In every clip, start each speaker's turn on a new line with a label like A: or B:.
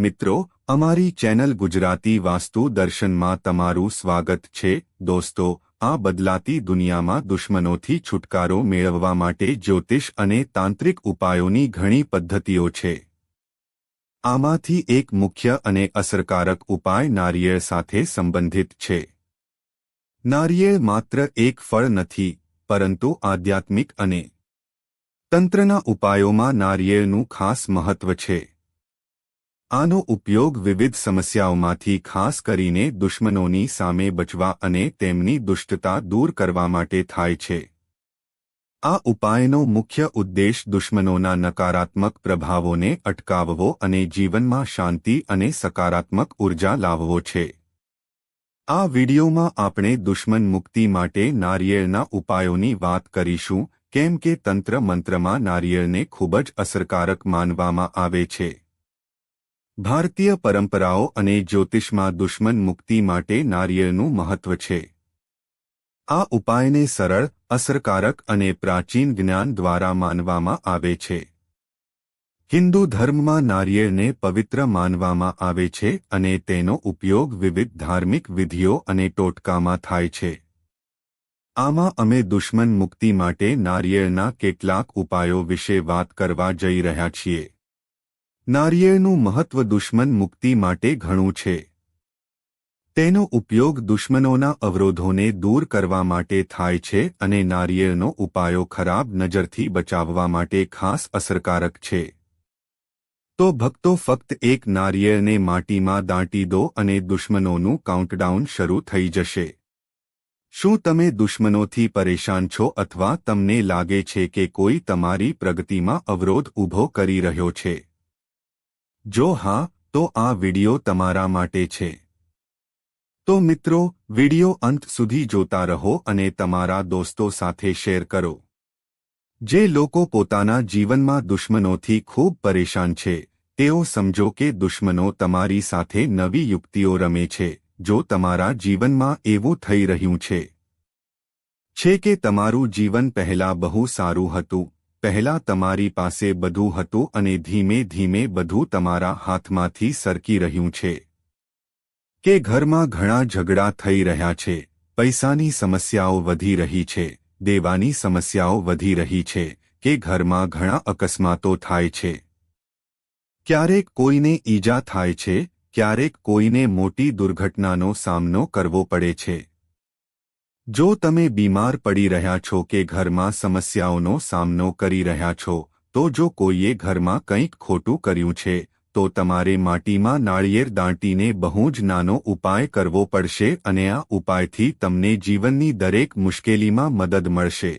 A: મિત્રો, અમારી ચેનલ ગુજરાતી વાસ્તુ દર્શનમાં તમારું સ્વાગત છે. દોસ્તો, આ બદલાતી દુનિયામાં દુશ્મનોથી છુટકારો મેળવવા માટે જ્યોતિષ અને તાંત્રિક ઉપાયોની ઘણી પદ્ધતિઓ છે. આમાંથી એક મુખ્ય અને અસરકારક ઉપાય નારિયેળ સાથે સંબંધિત છે. નારિયેળ માત્ર એક ફળ નથી, પરંતુ આધ્યાત્મિક અને તંત્રના ઉપાયોમાં નારિયેળનું ખાસ મહત્વ છે. આનો ઉપયોગ વિવિધ સમસ્યાઓમાંથી ખાસ કરીને દુશ્મનોની સામે બચવા અને તેમની દુષ્ટતા દૂર કરવા માટે થાય છે. આ ઉપાયનો મુખ્ય ઉદ્દેશ દુશ્મનોના નકારાત્મક પ્રભાવોને અટકાવવો અને જીવનમાં શાંતિ અને સકારાત્મક ઊર્જા લાવવો છે. આ વિડિયોમાં આપણે દુશ્મન મુક્તિ માટે નારિયેળના ઉપાયોની વાત કરીશું, કેમ કે તંત્ર મંત્રમાં નારિયેળને ખૂબ જ અસરકારક માનવામાં આવે છે. ભારતીય પરંપરાઓ અને જ્યોતિષમાં દુશ્મન મુક્તિ માટે નારિયેળનું મહત્વ છે. આ ઉપાયને સરળ, અસરકારક અને પ્રાચીન જ્ઞાન દ્વારા માનવામાં આવે છે. હિન્દુ ધર્મમાં નારિયેળને પવિત્ર માનવામાં આવે છે અને તેનો ઉપયોગ વિવિધ ધાર્મિક વિધિઓ અને ટોટકામાં થાય છે. આમાં અમે દુશ્મન મુક્તિ માટે નારિયેળના કેટલાક ઉપાયો વિશે વાત કરવા જઈ રહ્યા છીએ. નારિયેળનું મહત્વ દુશ્મન મુક્તિ માટે ઘણું છે. તેનો ઉપયોગ દુશ્મનોના અવરોધોને દૂર કરવા માટે થાય છે અને નારિયેળનો ઉપાયો ખરાબ નજરથી બચાવવા માટે ખાસ અસરકારક છે. તો ભક્તો ફક્ત એક નારિયેળને માટીમાં દાંટી દો અને દુશ્મનોનું કાઉન્ટડાઉન શરૂ થઈ જશે. શું તમે દુશ્મનોથી પરેશાન છો અથવા તમને લાગે છે કે કોઈ તમારી પ્રગતિમાં અવરોધ ઊભો કરી રહ્યો છે? જો હા, તો આ વિડિયો તમારા માટે છે. તો મિત્રો, વિડિયો અંત સુધી જોતા રહો અને તમારા દોસ્તો સાથે શેર કરો. જે લોકો પોતાના જીવનમાં દુશ્મનોથી ખૂબ પરેશાન છે, તેઓ સમજો કે દુશ્મનો તમારી સાથે નવી યુક્તિઓ રમે છે, જો તમારા જીવનમાં એવું થઈ રહ્યું છે. છે કે તમારું જીવન પહેલા બહુ સારું હતું પહેલા તમારી પાસે બધું હતું અને ધીમે ધીમે બધું તમારા હાથમાંથી સરકી રહ્યું છે. કે ઘરમાં ઘણા ઝઘડા થઈ રહ્યા છે, પૈસાની સમસ્યાઓ વધી રહી છે, દેવાની સમસ્યાઓ વધી રહી છે, કે ઘરમાં ઘણા અકસ્માતો થાય છે. ક્યારેક કોઈને ઈજા થાય છે, ક્યારેક કોઈને મોટી દુર્ઘટનાનો સામનો કરવો પડે છે. જો તમે બીમાર પડી રહ્યા છો કે ઘરમાં સમસ્યાઓનો સામનો કરી રહ્યા છો, તો જો કોઈએ ઘરમાં કંઈક ખોટું કર્યું છે, તો તમારે માટીમાં નાળિયેર દાંટીને બહુ જ નાનો ઉપાય કરવો પડશે અને આ ઉપાયથી તમને જીવનની દરેક મુશ્કેલીમાં મદદ મળશે.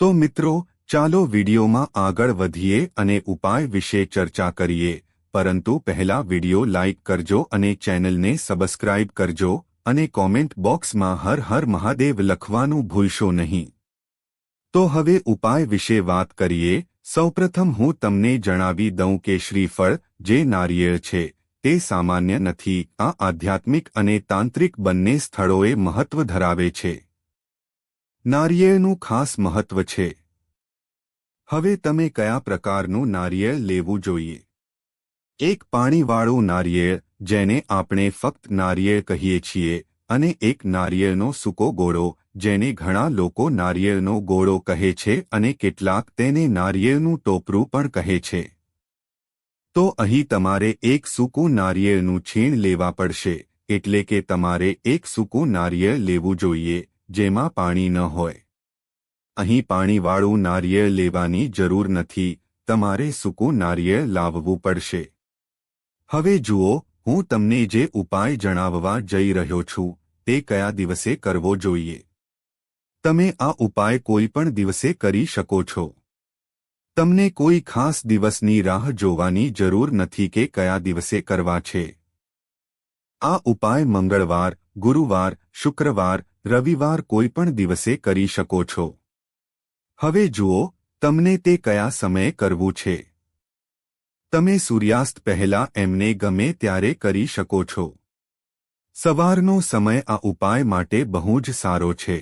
A: તો મિત્રો, ચાલો વિડીયોમાં આગળ વધીએ અને ઉપાય વિશે ચર્ચા કરીએ. પરંતુ પહેલા વીડિયો લાઇક કરજો અને ચેનલને સબસ્ક્રાઇબ કરજો. અને કોમેન્ટ બોક્સમાં હર હર મહાદેવ લખવાનું ભૂલશો નહીં. તો હવે ઉપાય વિશે વાત કરીએ. સૌપ્રથમ હું તમને જણાવી દઉં કે શ્રીફળ, જે નારિયેળ છે, તે સામાન્ય નથી. આ આધ્યાત્મિક અને તાંત્રિક બંને સ્થળોએ મહત્વ ધરાવે છે. નારિયેળનું ખાસ મહત્વ છે. હવે તમે કયા પ્રકારનું નારિયેળ લેવું જોઈએ? એક પાણીવાળું નારિયેળ જેને આપણે ફક્ત નારિયેળ કહીએ છીએ અને એક નારિયેળનો સૂકો ગોળો, જેને ઘણા લોકો નારિયેળનો ગોળો કહે છે અને કેટલાક તેને નારિયેળનું ટોપરું પણ કહે છે. તો અહીં તમારે એક સૂકું નારિયેળનું છીણ લેવા પડશે, એટલે કે તમારે એક સૂકું નારિયેળ લેવું જોઈએ, જેમાં પાણી ન હોય. અહીં પાણીવાળું નારિયેળ લેવાની જરૂર નથી, તમારે સૂકું નારિયેળ લાવવું પડશે. હવે જુઓ હું તમને જે ઉપાય જણાવવા જઈ રહ્યો છું, તે કયા દિવસે કરવો જોઈએ? તમે આ ઉપાય કોઈ પણ દિવસે કરી શકો છો. તમને કોઈ ખાસ દિવસની રાહ જોવાની જરૂર નથી કે કયા દિવસે કરવા છે. આ ઉપાય મંગળવાર, ગુરુવાર, શુક્રવાર, રવિવાર કોઈ પણ દિવસે કરી શકો છો. હવે જુઓ, તમને તે કયા સમયે કરવું છે? તમે સૂર્યાસ્ત પહેલા એમને ગમે ત્યારે કરી શકો છો. સવારનો સમય આ ઉપાય માટે બહુ જ સારો છે.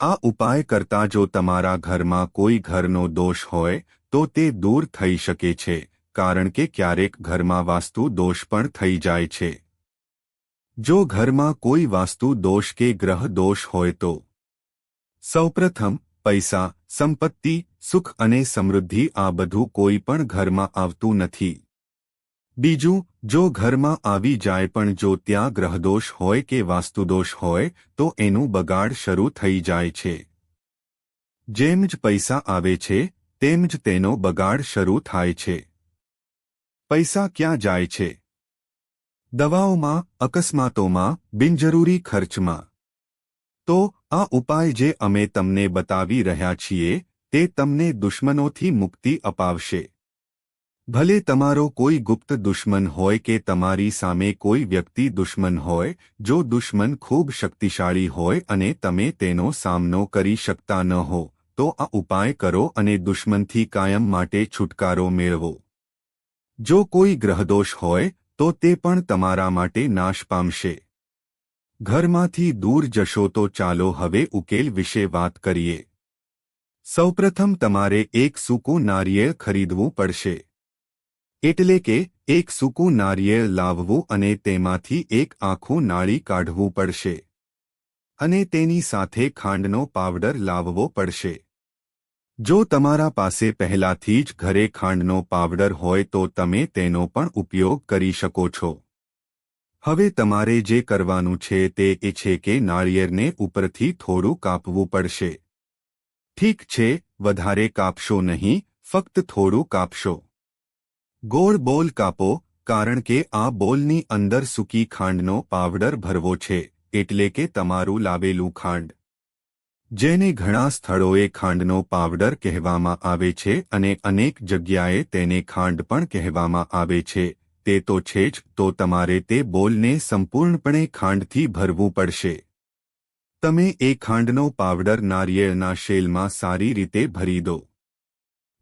A: આ ઉપાય કરતા જો તમારા ઘરમાં કોઈ ઘરનો દોષ હોય, તો તે દૂર થઈ શકે છે, કારણ કે ક્યારેક ઘરમાં વાસ્તુ દોષ પણ થઈ જાય છે. જો ઘરમાં કોઈ વાસ્તુ દોષ કે ગ્રહ દોષ હોય તો સૌપ્રથમ, પૈસા, સંપત્તિ સુખ અને સમૃદ્ધિ આ બધું કોઈ પણ ઘરમાં આવતું નથી. બીજું, જો ઘરમાં આવી જાય પણ જો ત્યાં ગ્રહદોષ હોય કે વાસ્તુદોષ હોય, તો એનું બગાડ શરૂ થઈ જાય છે. જેમ જ પૈસા આવે છે, તેમ જ તેનો બગાડ શરૂ થાય છે. પૈસા ક્યાં જાય છે? દવાઓમાં, અકસ્માતોમાં, બિનજરૂરી ખર્ચમાં. તો, આ ઉપાય જે અમે તમને બતાવી રહ્યા છીએ તે તમને દુશ્મનોથી મુક્તિ અપાવશે. ભલે તમારો કોઈ ગુપ્ત દુશ્મન હોય કે તમારી સામે કોઈ વ્યક્તિ દુશ્મન હોય, જો દુશ્મન ખૂબ શક્તિશાળી હોય અને તમે તેનો સામનો કરી શકતા ન હો, તો આ ઉપાય કરો અને દુશ્મનથી કાયમ માટે છુટકારો મેળવો. જો કોઈ ગ્રહદોષ હોય, તો તે પણ તમારા માટે નાશ પામશે. ઘરમાંથી દૂર જશો તો ચાલો હવે ઉકેલ વિશે વાત કરીએ. સૌપ્રથમ તમારે એક સૂકું નારિયેળ ખરીદવું પડશે. એટલે કે, એક સૂકું નારિયેળ લાવવું અને તેમાંથી એક આખું નાળી કાઢવું પડશે. અને તેની સાથે ખાંડનો પાવડર લાવવો પડશે. જો તમારા પાસે પહેલાથી જ ઘરે ખાંડનો પાવડર હોય તો તમે તેનો પણ ઉપયોગ કરી શકો છો. હવે તમારે જે કરવાનું છે તે એ છે કે નાળિયેરને ઉપરથી થોડું કાપવું પડશે. ઠીક છે, વધારે કાપશો નહીં, ફક્ત થોડું કાપશો. ગોળ બોલ કાપો, કારણ કે આ બોલની અંદર સૂકી ખાંડનો પાવડર ભરવો છે, એટલે કે તમારું લાવેલું ખાંડ. જેને ઘણા સ્થળોએ ખાંડનો પાવડર કહેવામાં આવે છે અને અનેક જગ્યાએ તેને ખાંડ પણ કહેવામાં આવે છે, તે તો છે જ, તો તમારે તે બોલને સંપૂર્ણપણે ખાંડથી ભરવું પડશે. તમે એ ખાંડનો પાવડર નારિયેળના શેલમાં સારી રીતે ભરી દો.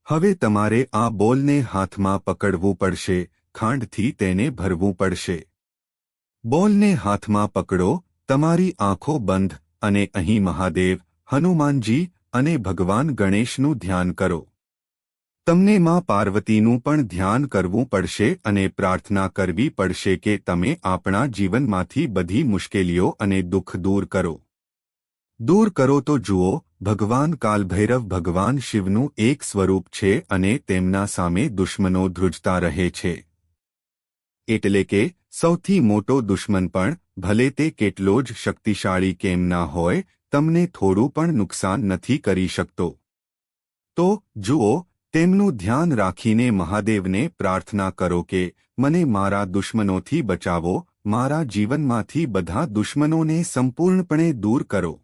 A: હવે તમારે આ બોલને હાથમાં પકડવું પડશે, ખાંડથી તેને ભરવું પડશે. બોલને હાથમાં પકડો, તમારી આંખો બંધ, અને અહીં મહાદેવ, હનુમાનજી, અને ભગવાન ગણેશનું ધ્યાન કરો. તમને માં પાર્વતીનું પણ ધ્યાન કરવું પડશે અને પ્રાર્થના કરવી પડશે કે તમે આપણા જીવનમાંથી બધી મુશ્કેલીઓ અને દુઃખ દૂર કરો. દૂર કરો તો જુઓ, ભગવાન કાલભૈરવ ભગવાન શિવનું એક સ્વરૂપ છે અને તેમના સામે દુશ્મનો ધ્રુજતા રહે છે. એટલે કે, સૌથી મોટો દુશ્મન પણ, ભલે તે કેટલો જ શક્તિશાળી કેમ ના હોય, તમને થોડું પણ નુકસાન નથી કરી શકતો. તો, જુઓ, તેમનું ધ્યાન રાખીને મહાદેવને પ્રાર્થના કરો કે, મને મારા દુશ્મનોથી બચાવો, મારા જીવનમાંથી બધા દુશ્મનોને સંપૂર્ણપણે દૂર કરો.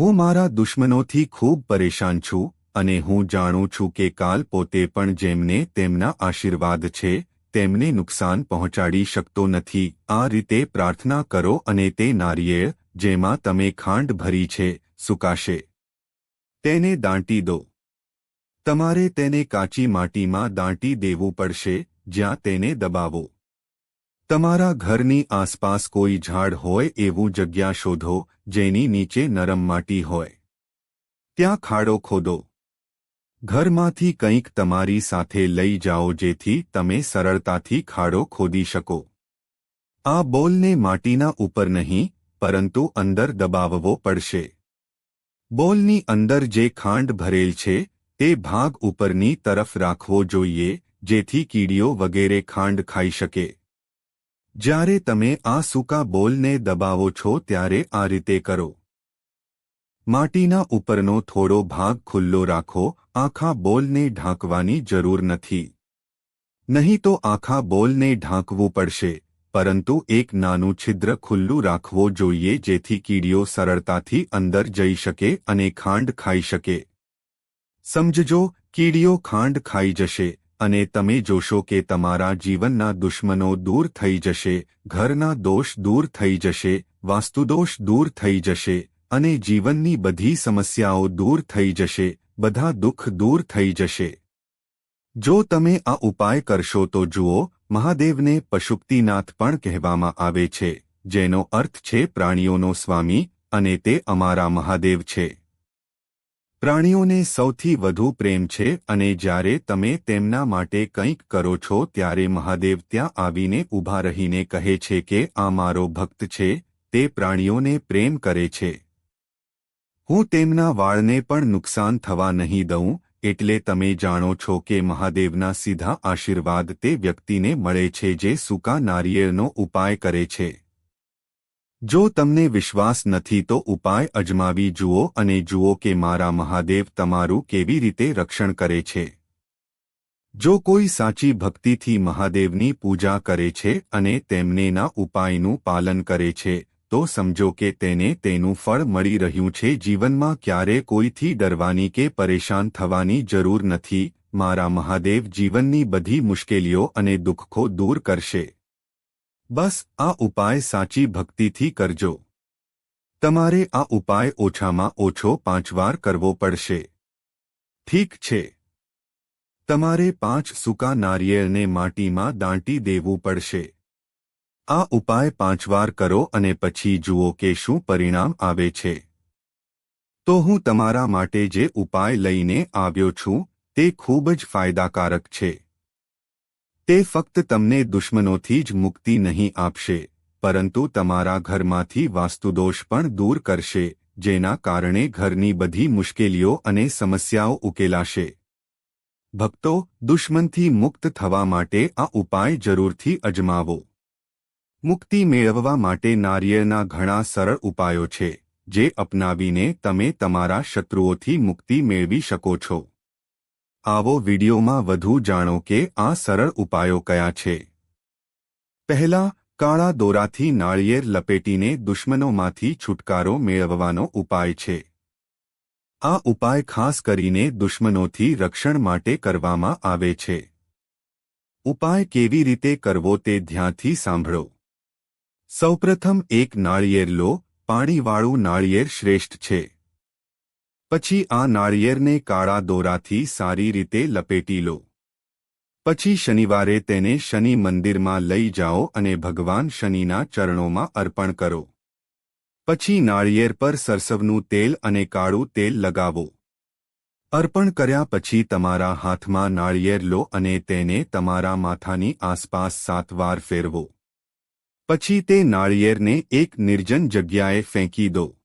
A: હું મારા દુશ્મનોથી ખૂબ પરેશાન છું અને હું જાણું છું કે કાલ પોતે પણ જેમને તેમના આશીર્વાદ છે, તેમને નુકસાન પહોંચાડી શકતો નથી. આ રીતે પ્રાર્થના કરો અને તે નારિયેળ, જેમાં તમે ખાંડ ભરી છે, સુકાશે. તેને દાંટી દો. તમારે તેને કાચી માટીમાં દાંટી દેવું પડશે, જ્યાં તેને દબાવો. તમારા ઘરની આસપાસ કોઈ ઝાડ હોય એવું જગ્યા શોધો જેની નીચે નરમ માટી હોય. ત્યાં ખાડો ખોદો. ઘરમાંથી કંઈક તમારી સાથે લઈ જાઓ જેથી તમે સરળતાથી ખાડો ખોદી શકો. આ બોલને માટીના ઉપર નહીં, પરંતુ અંદર દબાવવો પડશે. બોલની અંદર જે ખાંડ ભરેલ છે, તે ભાગ ઉપરની તરફ રાખવો જોઈએ, જેથી કીડીઓ વગેરે ખાંડ ખાઈ શકે. જ્યારે તમે આ સૂકા બોલને દબાવો છો ત્યારે આ રીતે કરો. માટીના ઉપરનો થોડો ભાગ ખુલ્લો રાખો, આખા બોલને ઢાંકવાની જરૂર નથી. નહીં તો આખા બોલને ઢાંકવું પડશે, પરંતુ એક નાનું છિદ્ર ખુલ્લું રાખવો જોઈએ જેથી કીડીઓ સરળતાથી અંદર જઈ શકે અને ખાંડ ખાઈ શકે. સમજજો, કીડીઓ ખાંડ ખાઈ જશે. અને તમે જોશો કે તમારા જીવનના દુશ્મનો દૂર થઈ જશે, ઘરના દોષ દૂર થઈ જશે, વાસ્તુદોષ દૂર થઈ જશે, અને જીવનની બધી સમસ્યાઓ દૂર થઈ જશે, બધા દુઃખ દૂર થઈ જશે. જો તમે આ ઉપાય કરશો તો જુઓ, મહાદેવને પશુપતિનાથ પણ કહેવામાં આવે છે, જેનો અર્થ છે પ્રાણીઓનો સ્વામી, અને તે અમારા મહાદેવ છે. પ્રાણીઓને સૌથી વધુ પ્રેમ છે અને જ્યારે તમે તેમના માટે કંઈક કરો છો ત્યારે મહાદેવ ત્યાં આવીને ઊભા રહીને કહે છે કે આ મારો ભક્ત છે, તે પ્રાણીઓને પ્રેમ કરે છે. હું તેમના વાળને પણ નુકસાન થવા નહીં દઉં, એટલે તમે જાણો છો કે મહાદેવના સીધા આશીર્વાદ તે વ્યક્તિને મળે છે જે સૂકા નારિયેળનો ઉપાય કરે છે. જો તમને વિશ્વાસ નથી તો ઉપાય અજમાવી જુઓ અને જુઓ કે મારા મહાદેવ તમારું કેવી રીતે રક્ષણ કરે છે. જો કોઈ સાચી ભક્તિથી મહાદેવની પૂજા કરે છે અને તેમનેના ઉપાયનું પાલન કરે છે, તો સમજો કે તેને તેનું ફળ મળી રહ્યું છે. જીવનમાં ક્યારે કોઈથી ડરવાની કે પરેશાન થવાની જરૂર નથી. મારા મહાદેવ જીવનની બધી મુશ્કેલીઓ અને દુઃખો દૂર કરશે. બસ આ ઉપાય સાચી ભક્તિથી કરજો. તમારે આ ઉપાય ઓછામાં ઓછો પાંચ વાર કરવો પડશે. ઠીક છે. તમારે પાંચ સૂકા નારિયેળને માટીમાં દાંટી દેવું પડશે. આ ઉપાય પાંચ વાર કરો અને પછી જુઓ કે શું પરિણામ આવે છે. તો હું તમારા માટે જે ઉપાય લઈને આવ્યો છું, તે ખૂબ જ ફાયદાકારક છે. તે ફક્ત તમને દુશ્મનોથી જ મુક્તિ નહીં આપશે, પરંતુ તમારા ઘરમાંથી વાસ્તુદોષ પણ દૂર કરશે, જેના કારણે ઘરની બધી મુશ્કેલીઓ અને સમસ્યાઓ ઉકેલાશે. ભક્તો, દુશ્મનથી મુક્ત થવા માટે આ ઉપાય જરૂરથી અજમાવો. મુક્તિ મેળવવા માટે નારિયેળના ઘણા સરળ ઉપાયો છે, જે અપનાવીને તમે તમારા શત્રુઓથી મુક્તિ મેળવી શકો છો. આવો વિડીયોમાં વધુ જાણો કે આ સરળ ઉપાયો કયા છે. પહેલા, કાળા દોરાથી નાળિયેર લપેટીને દુશ્મનોમાંથી છુટકારો મેળવવાનો ઉપાય છે. આ ઉપાય ખાસ કરીને દુશ્મનોથી રક્ષણ માટે કરવામાં આવે છે. ઉપાય કેવી રીતે કરવો તે ધ્યાનથી સાંભળો. સૌપ્રથમ એક નાળિયેર લો, પાણીવાળું નાળિયેર શ્રેષ્ઠ છે. પછી આ નાળિયેરને કાળા દોરાથી સારી રીતે લપેટી લો. પછી શનિવારે તેને શનિ મંદિરમાં લઈ જાઓ અને ભગવાન શનિના ચરણોમાં અર્પણ કરો. પછી નાળિયેર પર સરસવનું તેલ અને કાળું તેલ લગાવો. અર્પણ કર્યા પછી તમારા હાથમાં નાળિયેર લો અને તેને તમારા માથાની આસપાસ સાત વાર ફેરવો. પછી તે નાળિયેરને એક નિર્જન જગ્યાએ ફેંકી દો.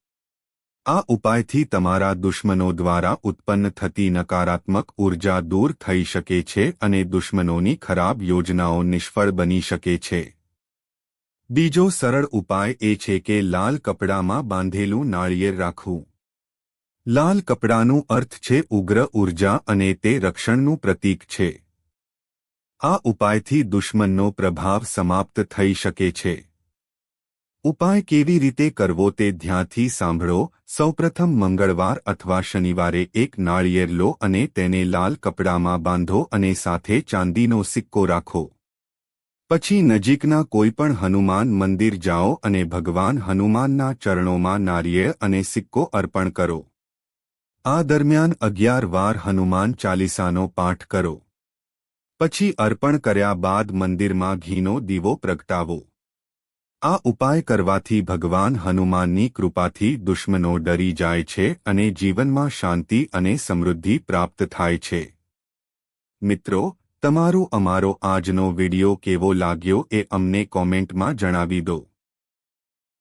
A: આ ઉપાયથી તમારા દુશ્મનો દ્વારા ઉત્પન્ન થતી નકારાત્મક ઊર્જા દૂર થઈ શકે છે અને દુશ્મનોની ખરાબ યોજનાઓ નિષ્ફળ બની શકે છે. બીજો સરળ ઉપાય એ છે કે લાલ કપડામાં બાંધેલું નાળિયેર રાખવું. લાલ કપડાનું અર્થ છે ઉગ્ર ઊર્જા અને તે રક્ષણનું પ્રતીક છે. આ ઉપાયથી દુશ્મનનો પ્રભાવ સમાપ્ત થઈ શકે છે. ઉપાય કેવી રીતે કરવો તે ધ્યાનથી સાંભળો. સૌપ્રથમ મંગળવાર અથવા શનિવારે એક નાળિયેર લો અને તેને લાલ કપડામાં બાંધો અને સાથે ચાંદીનો સિક્કો રાખો. પછી નજીકના કોઈપણ હનુમાન મંદિર જાઓ અને ભગવાન હનુમાનના ચરણોમાં નારિયેળ અને સિક્કો અર્પણ કરો. આ દરમિયાન અગિયાર વાર હનુમાન ચાલીસાનો પાઠ કરો. પછી અર્પણ કર્યા બાદ મંદિરમાં ઘીનો દીવો પ્રગટાવો. આ ઉપાય કરવાથી ભગવાન હનુમાનની કૃપાથી દુશ્મનો ડરી જાય છે અને જીવનમાં શાંતિ અને સમૃદ્ધિ પ્રાપ્ત થાય છે. મિત્રો, તમારો અમારો આજનો વિડિયો કેવો લાગ્યો એ અમને કોમેન્ટમાં જણાવી દો.